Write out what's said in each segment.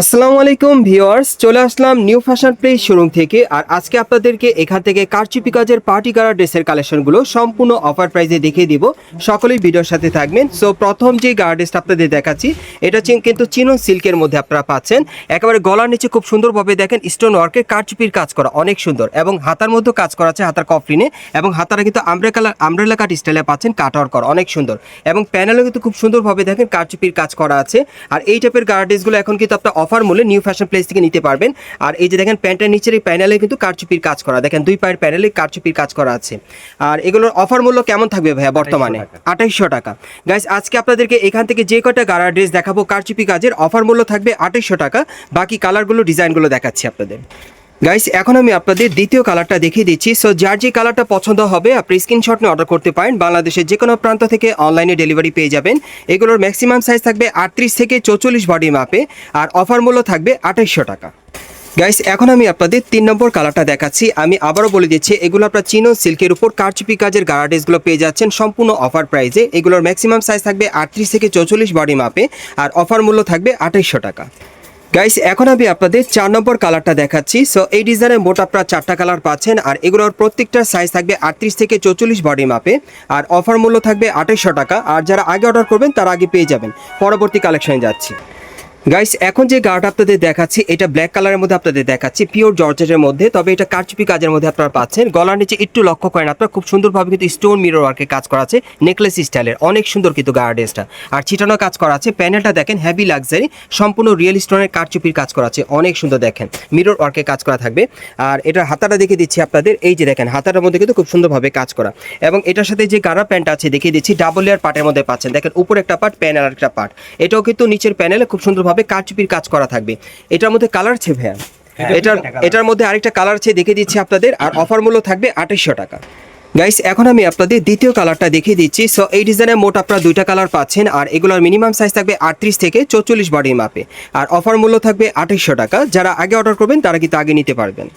আসসালামু আলাইকুম ভিউয়ার্স, চলে আসলাম নিউ ফ্যাশন প্লেস শোরুম থেকে। আর আজকে আপনাদেরকে এখান থেকে কারচুপি কাজের পার্টি কালার ড্রেসের কালেকশনগুলো সম্পূর্ণ অফার প্রাইসে দেখিয়ে দিব। সকলেই ভিডিওর সাথে থাকবেন। সো প্রথম যে গার্ড ড্রেসটা আপনাদের দেখাচ্ছি, এটা কিন্তু চিনো সিল্কের মধ্যে আপনারা পাচ্ছেন। একেবারে গলার নিচে খুব সুন্দরভাবে দেখেন, স্টোন ওয়ার্কের কারচুপির কাজ করা, অনেক সুন্দর। এবং হাতার মধ্যে কাজ করা আছে, হাতার কফলিনে এবং হাতারা কিন্তু আমব্রে কালার, আমব্রেলা কাট স্টাইলে পাচ্ছেন, কাট ওয়ার্ক করা, অনেক সুন্দর। এবং প্যানেলও কিন্তু খুব সুন্দরভাবে দেখেন, কারচুপির কাজ করা আছে। আর এই টাইপের গার্ড ড্রেসগুলো এখন কিন্তু আপনার অফার মূল্যে নিউ ফ্যাশন প্লেস থেকে নিতে পারবেন। আর এই যে দেখেন প্যান্টের নিচের এই প্যানেলে কিন্তু কারচুপির কাজ করা। দেখেন দুই পায়ের প্যানেলে কারচুপির কাজ করা আছে। আর এগুলোর অফার মূল্য কেমন থাকবে ভাইয়া বর্তমানে? আঠাইশশো টাকা। গাইস আজকে আপনাদেরকে এখান থেকে যে কটা গাড়া ড্রেস দেখাবো কারচুপি কাজের অফার মূল্য থাকবে আঠাইশশো টাকা। বাকি কালারগুলো ডিজাইনগুলো দেখাচ্ছি আপনাদের। গাইস এখন আমি আপনাদের দ্বিতীয় কালারটা দেখিয়ে দিচ্ছি। সো যার যে কালারটা পছন্দ হবে, আপনি স্ক্রিনশট নিয়ে অর্ডার করতে পারেন। বাংলাদেশের যে কোনো প্রান্ত থেকে অনলাইনে ডেলিভারি পেয়ে যাবেন। এগুলোর ম্যাক্সিমাম সাইজ থাকবে আটত্রিশ থেকে চৌচল্লিশ বডি মাপে আর অফার মূল্য থাকবে আঠাইশশো টাকা। গাইস এখন আমি আপনাদের তিন নম্বর কালারটা দেখাচ্ছি। আমি আবারও বলে দিচ্ছি, এগুলো আপনার চিনো, সিল্কের উপর কারচুপি কাজের গার্ডেসগুলো পেয়ে যাচ্ছেন সম্পূর্ণ অফার প্রাইসে এগুলোর ম্যাক্সিমাম সাইজ থাকবে আটত্রিশ থেকে চৌচল্লিশ বডি মাপে আর অফার মূল্য থাকবে আঠাইশশো টাকা। গাইস এখন আমি আপনাদের চার নম্বর কালারটা দেখাচ্ছি। সো এই ডিজাইনের মোট আপনারা চারটা কালার পাচ্ছেন, আর এগুলোর প্রত্যেকটার সাইজ থাকবে আটত্রিশ থেকে চৌচল্লিশ বডি মাপে আর অফার মূল্য থাকবে আঠাইশশো টাকা। আর যারা আগে অর্ডার করবেন, তারা আগে পেয়ে যাবেন। পরবর্তী কালেকশনে যাচ্ছি। গাইস এখন যে গার্ড আপনাদের দেখাচ্ছি, এটা ব্ল্যাক কালারের মধ্যে আপনাদের দেখাচ্ছি পিওর জর্জেটের মধ্যে, তবে এটা কারচুপি কাজের মধ্যে আপনারা পাচ্ছেন। গলার নিচে একটু লক্ষ্য করেন আপনারা, খুব সুন্দরভাবে কিন্তু স্টোন মিরর ওয়ার্কে কাজ করা আছে নেকলেস স্টাইলের অনেক সুন্দর কিন্তু গার্ডেসটা আর ছিটানো কাজ করা আছে প্যানেলটা দেখেন হ্যাভি লাক্সারি সম্পূর্ণ রিয়েল স্টোনের কারচুপির কাজ করা আছে, অনেক সুন্দর দেখেন মিরর ওয়ার্কে কাজ করা থাকবে। আর এটার হাতাটা দেখে দিচ্ছি আপনাদের, এই যে দেখেন, হাতাটার মধ্যে কিন্তু খুব সুন্দরভাবে কাজ করা। এবং এটার সাথে যে গাড়া প্যান্ট আছে, দেখিয়ে দিচ্ছি ডাবল লেয়ার পার্টের মধ্যে পাচ্ছেন। দেখেন, উপরে একটা পার্ট প্যানেল আর একটা পার্ট এটাও কিন্তু নিচের প্যানেলে খুব সুন্দরভাবে কারচুপির কাজ করা থাকবে। এটার মধ্যে কালার আছে ভাইয়া। এটার এটার মধ্যে আরেকটা কালার আছে দেখে দিচ্ছি আপনাদের। আর অফার মূল্য থাকবে আঠাশশো টাকা। গাইস এখন আমি আপনাদের দ্বিতীয় কালারটা দেখিয়ে দিচ্ছি। সো এই ডিজাইনে মোট আপনারা দুইটা কালার পাচ্ছেন আর এগুলোর মিনিমাম সাইজ থাকবে আটত্রিশ থেকে চৌচল্লিশ বডি মাপে আর অফার মূল্য থাকবে আঠাইশশো টাকা। যারা আগে অর্ডার করবেন তারা কিন্তু আগে নিতে পারবেন।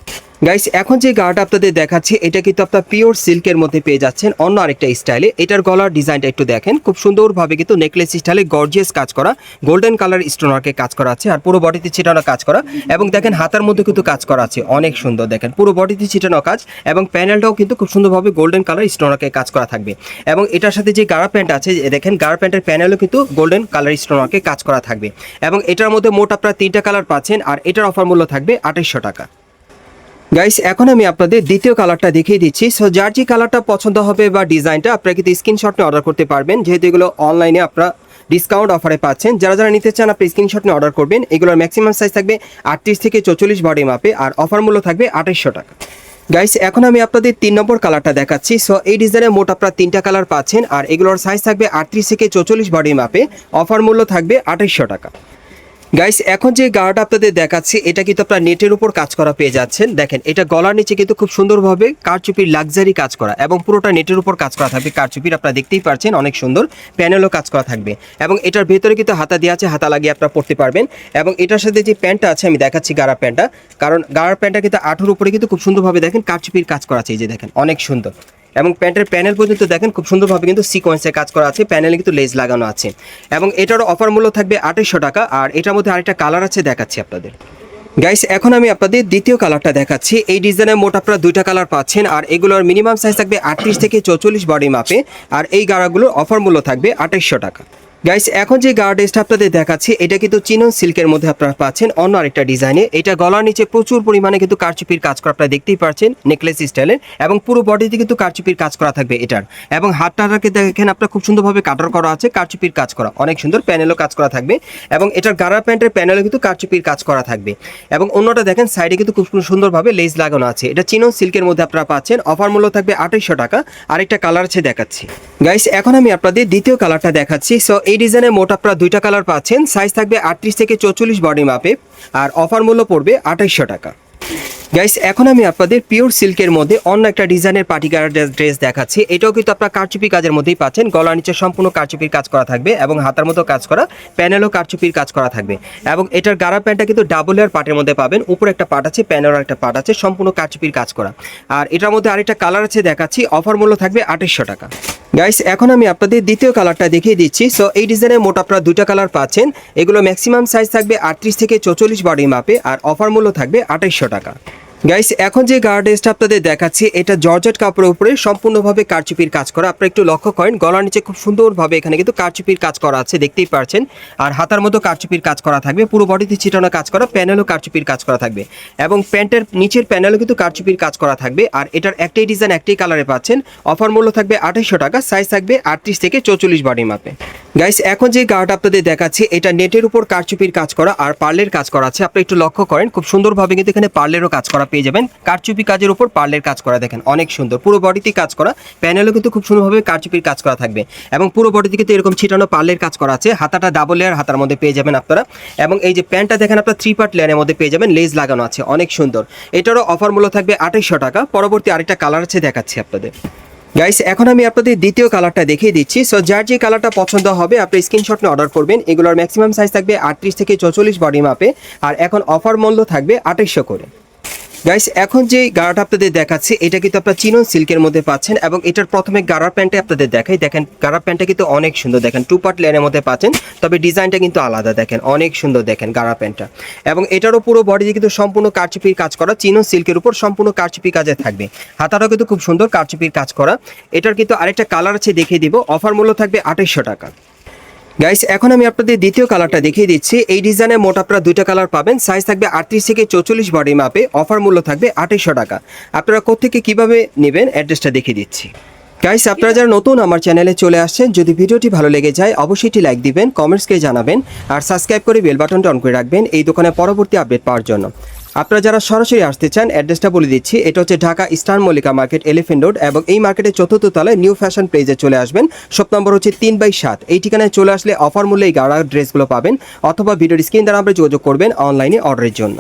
গাইস এখন যে গার্ড আপনাদের দেখাচ্ছি, এটা কিন্তু আপনার পিওর সিল্কের মধ্যে পেয়ে যাচ্ছেন অন্য আরেকটা স্টাইলে এটার গলার ডিজাইনটা একটু দেখেন। খুব সুন্দরভাবে কিন্তু নেকলেস স্টাইলে গর্জিয়াস কাজ করা গোল্ডেন কালার স্টোনারকে কাজ করা আছে আর পুরো বডিতে ছিটানো কাজ করা। এবং দেখেন হাতার মধ্যে কিন্তু কাজ করা আছে, অনেক সুন্দর দেখেন। পুরো বডিতে ছিটানো কাজ এবং প্যানেলটাও কিন্তু খুব সুন্দরভাবে গোল্ডেন কালার স্টোনারকে কাজ করা থাকবে। এবং এটার সাথে যে গাড়া প্যান্ট আছে দেখেন গাড়া প্যান্টের প্যানেলও কিন্তু গোল্ডেন কালার স্টোনারকে কাজ করা থাকবে। এবং এটার মধ্যে মোট আপনারা তিনটা কালার পাচ্ছেন আর এটার অফার মূল্য থাকবে আঠাইশশো টাকা। গাইস এখন আমি আপনাদের দ্বিতীয় কালারটা দেখিয়ে দিচ্ছি। সো যার যে কালারটা পছন্দ হবে বা ডিজাইনটা আপনারা কিন্তু স্ক্রিনশট নিয়ে অর্ডার করতে পারবেন। যেহেতু এগুলো অনলাইনে আপনারা ডিসকাউন্ট অফারে পাচ্ছেন। যারা যারা নিতে চান আপনি স্ক্রিনশট নিয়ে অর্ডার করবেন। এগুলোর ম্যাক্সিমাম সাইজ থাকবে আটত্রিশ থেকে চৌচল্লিশ বডি মাপে আর অফার মূল্য থাকবে আঠাইশশো টাকা। গাইস এখন আমি আপনাদের তিন নম্বর কালারটা দেখাচ্ছি। সো এই ডিজাইনের মোট আপনারা তিনটা কালার পাচ্ছেন। আর এগুলোর সাইজ থাকবে আটত্রিশ থেকে চৌচল্লিশ বডি মাপে অফার মূল্য থাকবে আঠাইশশো টাকা। গাইস এখন যে গার্ড আপনাদের দেখাচ্ছি, এটা কিন্তু আপনার নেটের উপর কাজ করা পেয়ে যাচ্ছেন। দেখেন, এটা গলার নিচে কিন্তু খুব সুন্দরভাবে কারচুপির লাক্সারি কাজ করা এবং পুরোটা নেটের উপর কাজ করা থাকবে। কারচুপির আপনারা দেখতেই পারছেন, অনেক সুন্দর প্যানেলও কাজ করা থাকবে। এবং এটার ভেতরে কিন্তু হাতা দেওয়া আছে, হাতা লাগিয়ে আপনারা পড়তে পারবেন। এবং এটার সাথে যে প্যান্টটা আছে, আমি দেখাচ্ছি গাড়া প্যান্টটা। কারণ গাড়ার প্যান্টটা কিন্তু আঠুর উপরে কিন্তু খুব সুন্দরভাবে দেখেন, কারচুপির কাজ করা আছে, এই যে দেখেন, অনেক সুন্দর। এবং প্যান্টের প্যানেল পর্যন্ত দেখেন খুব সুন্দরভাবে কিন্তু সিকোয়েন্সে কাজ করা আছে, প্যানেলে কিন্তু লেজ লাগানো আছে। এবং এটারও অফার মূল্য থাকবে আঠাইশশো টাকা, আর এটার মধ্যে আরেকটা কালার আছে দেখাচ্ছি আপনাদের। গাইস এখন আমি আপনাদের দ্বিতীয় কালারটা দেখাচ্ছি। এই ডিজাইনের মোট আপনারা দুইটা কালার পাচ্ছেন, আর এগুলোর মিনিমাম সাইজ থাকবে আটত্রিশ থেকে চৌচল্লিশ বডি মাপে আর এই গাড়াগুলোর অফার মূল্য থাকবে আঠাইশশো টাকা। গাইস এখন যে গার্ডেসটা আপনাদের দেখাচ্ছি, এটা কিন্তু চিনন সিল্কের মধ্যে আপনারা পাচ্ছেন। অন্য আরেকটা ডিজাইনে এটা গলার নিচে প্রচুর পরিমাণে কিন্তু কারচুপির কাজ করা আপনারা দেখতেই পাচ্ছেন নেকলেস স্টাইলের এবং পুরো বডিতে কিন্তু কারচুপির কাজ করা থাকবে এটার। এবং হাতটাকে দেখেন আপনার খুব সুন্দরভাবে কাটার করা আছে, কারচুপির কাজ করা। অনেক সুন্দর প্যানেলও কাজ করা থাকবে। এবং এটার গাড়া প্যান্টের প্যানেলও কিন্তু কারচুপির কাজ করা থাকবে। এবং অন্যটা দেখেন সাইডে কিন্তু খুব সুন্দরভাবে লেজ লাগানো আছে। এটা চিনন সিল্কের মধ্যে আপনারা পাচ্ছেন। অফার মূল্য থাকবে আঠাইশশো টাকা। আরেকটা কালার আছে দেখাচ্ছি। গাইস এখন আমি আপনাদের দ্বিতীয় কালারটা দেখাচ্ছি। সো এই ডিজাইনের মোট আপনারা দুইটা কালার পাচ্ছেন। সাইজ থাকবে আটত্রিশ থেকে চৌচল্লিশ বডি মাপে আর অফার মূল্য পড়বে আঠাইশশো টাকা। গাইস এখন আমি আপনাদের পিওর সিল্কের মধ্যে অন্য একটা ডিজাইনের পার্টিকার ড্রেস দেখাচ্ছি। এটাও কিন্তু আপনার কারচুপি কাজের মধ্যেই পাচ্ছেন। গলার নিচে সম্পূর্ণ কারচুপির কাজ করা থাকবে এবং হাতার মতো কাজ করা প্যানেলও কারচুপির কাজ করা থাকবে। এবং এটার গাড়া প্যান্টটা কিন্তু ডাবল এয়ার পার্টের মধ্যে পাবেন। উপরে একটা পার্ট আছে প্যানেলের একটা পার্ট আছে, সম্পূর্ণ কারচুপির কাজ করা। আর এটার মধ্যে আরেকটা কালার আছে দেখাচ্ছি। অফার মূল্য থাকবে আঠাশশো টাকা। গাইস এখন আমি আপনাদের দ্বিতীয় কালারটা দেখিয়ে দিচ্ছি। সো এই ডিজাইনের মোট আপনারা দুইটা কালার পাচ্ছেন। এগুলো ম্যাক্সিমাম সাইজ থাকবে আটত্রিশ থেকে চৌচল্লিশ বডি মাপে আর অফার মূল্য থাকবে আঠাইশশো টাকা। গাইস এখন যে গার্ডেসটা আপনাদের দেখাচ্ছি, এটা জর্জেট কাপড়ের উপরে সম্পূর্ণভাবে কারচুপির কাজ করা। আপনারা একটু লক্ষ্য করেন, গলার নিচে খুব সুন্দরভাবে এখানে কিন্তু কারচুপির কাজ করা আছে, দেখতেই পারছেন। আর হাতার মতো কারচুপির কাজ করা থাকবে, পুরো বডিতে ছিটানো কাজ করা প্যানেলও কারচুপির কাজ করা থাকবে। এবং প্যান্টের নিচের প্যানেলও কিন্তু কারচুপির কাজ করা থাকবে। আর এটার একটাই ডিজাইন একটাই কালারে পাচ্ছেন। অফার মূল্য থাকবে আঠাইশশো টাকা সাইজ থাকবে আটত্রিশ থেকে চৌচল্লিশ বডি মাপে গাইস এখন যে গার্ড আপনাদের দেখাচ্ছি, এটা নেটের উপর কারচুপির কাজ করা আর পার্লের কাজ করা আছে। আপনি একটু লক্ষ্য করেন, খুব সুন্দরভাবে কিন্তু এখানে পার্লেরও কাজ করা পেয়ে যাবেন কারচুপি কাজের উপর পার্লের কাজ করা দেখেন, অনেক সুন্দর। পুরো বডিতে কাজ করা প্যানেলও কিন্তু খুব সুন্দরভাবে কারচুপির কাজ করা থাকবে। এবং পুরো বডিতে কিন্তু এরকম ছিটানো পার্লের কাজ করা আছে, হাতাটা ডাবল লেয়ার হাতার মধ্যে পেয়ে যাবেন আপনারা। এবং এই যে প্যান্টটা দেখেন আপনার থ্রি পার্ট লেয়ারের মধ্যে পেয়ে যাবেন লেজ লাগানো আছে, অনেক সুন্দর। এটারও অফার মূল্য থাকবে আঠাইশশো টাকা। পরবর্তী আরেকটা কালার আছে, দেখাচ্ছি আপনাদের। গাইস এখন আমি আপনাদের দ্বিতীয় কালারটা দেখিয়ে দিচ্ছি। সো যার যে কালারটা পছন্দ হবে, আপনি স্ক্রিনশট নিয়ে অর্ডার করবেন। এগুলোর ম্যাক্সিমাম সাইজ থাকবে আটত্রিশ থেকে চৌচল্লিশ বডি মাপে আর এখন অফার মূল্য থাকবে আঠাইশশো করে। গাইস এখন যে গাড়াটা আপনাদের দেখাচ্ছি, এটা কিন্তু আপনার চিনন সিল্কের মধ্যে পাচ্ছেন এবং এটার প্রথমে গাড়ার প্যান্টে আপনাদের দেখাই। দেখেন, গাড়ার প্যান্টটা কিন্তু অনেক সুন্দর। দেখেন টু পার্ট লেনের মধ্যে পাচ্ছেন, তবে ডিজাইনটা কিন্তু আলাদা। দেখেন, অনেক সুন্দর দেখেন গাড়া প্যান্টটা। এবং এটারও পুরো বডিতে কিন্তু সম্পূর্ণ কারচুপির কাজ করা, চিনন সিল্কের উপর সম্পূর্ণ কারচুপি কাজে থাকবে। হাতাটাও কিন্তু খুব সুন্দর কারচুপির কাজ করা। এটার কিন্তু আরেকটা কালার আছে, দেখিয়ে দিব। অফার মূল্য থাকবে আঠাইশশো টাকা। গাইস এখন আমি আপনাদের দ্বিতীয় কালারটা দেখিয়ে দিচ্ছি। এই ডিজাইনে মোট আপনারা দুইটা কালার পাবেন। সাইজ থাকবে আটত্রিশ থেকে চৌচল্লিশ বডি মাপে অফার মূল্য থাকবে আঠাইশশো টাকা। আপনারা কোথেকে কীভাবে নেবেন অ্যাড্রেসটা দেখিয়ে দিচ্ছি। গাইস আপনারা যারা নতুন আমার চ্যানেলে চলে আসছেন, যদি ভিডিওটি ভালো লেগে যায়, অবশ্যই একটি লাইক দিবেন কমেন্টসকে জানাবেন, আর সাবস্ক্রাইব করে বেল বাটনটা অন করে রাখবেন। এই দোকানে পরবর্তী আপডেট পাওয়ার জন্য। আপনারা যারা সরাসরি আসতে চান, অ্যাড্রেসটা বলে দিচ্ছি। এটা হচ্ছে Dhaka star Mallika market elephant road এবং এই মার্কেটের চতুর্থ তলায় নিউ ফ্যাশন প্লেজে চলে আসবেন। শপ নম্বর হচ্ছে তিন বাই সাত। এই ঠিকানায় চলে আসলে অফার মূল্যে এই গাড়া ড্রেসগুলো পাবেন অথবা ভিডিওর স্ক্রিন দ্বারা আমরা যোগাযোগ করবেন অনলাইনে অর্ডারের জন্য।